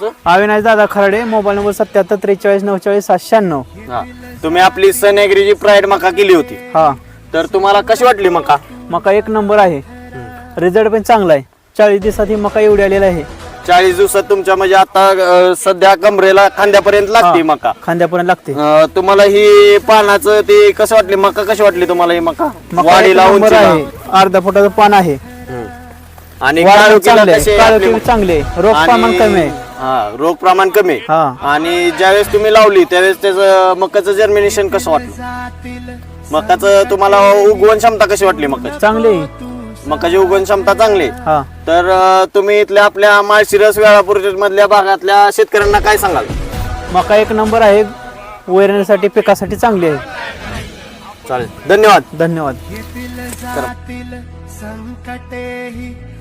तुमचं? अविनाश दादा Kharade mobile number सत्याहत्तर त्रेचाळीस नऊचाळीस सातशे शहाण्णव. हा. तुम्ही आपली सनॅग्रीची प्राईड मका केली होती. हा. तर तुम्हाला कशी वाटली मका? मका एक नंबर आहे. रिझल्ट पण चांगला आहे. चाळीस दिवसात ही मका एवढी आलेला आहे. चाळीस दिवसात तुमच्या म्हणजे आता अं, सध्या कमरेला खांद्यापर्यंत लागते हा, मका. खांद्यापर्यंत लागते. अं, तुम्हाला ही पानाचं ते कसं वाटली? मका कशी वाटली तुम्हाला ही मका? मका एक वाढीला नंबर उंचीला? आहे. अर्धा फुटाचं पान आहे. हम्म. आणि वाढ काळोखीला चांगले कशी आहे मका? रोग आणि- प्रमाण कमी आहे. हा रोग प्रमाण कमी. आहे. हा. आणि ज्यावेळेस तुम्ही लावली त्यावेळेस त्याचं मकाचं जर्मिनेशन कसं वाटलं? मकाचं तुम्हाला उगवण क्षमता कशी वाटली मकाची? चांगले. मकाची उगवण क्षमता चांगली. आहे. हा. तर अं, तुम्ही इथल्या आपल्या माळशिरस वेळापूर मधल्या भागातल्या शेतकऱ्यांना काय सांगाल? मका एक नंबर आहे. वैरणीसाठी पिकासाठी चांगली आहे. चालेल. धन्यवाद. धन्यवाद. संकटेही.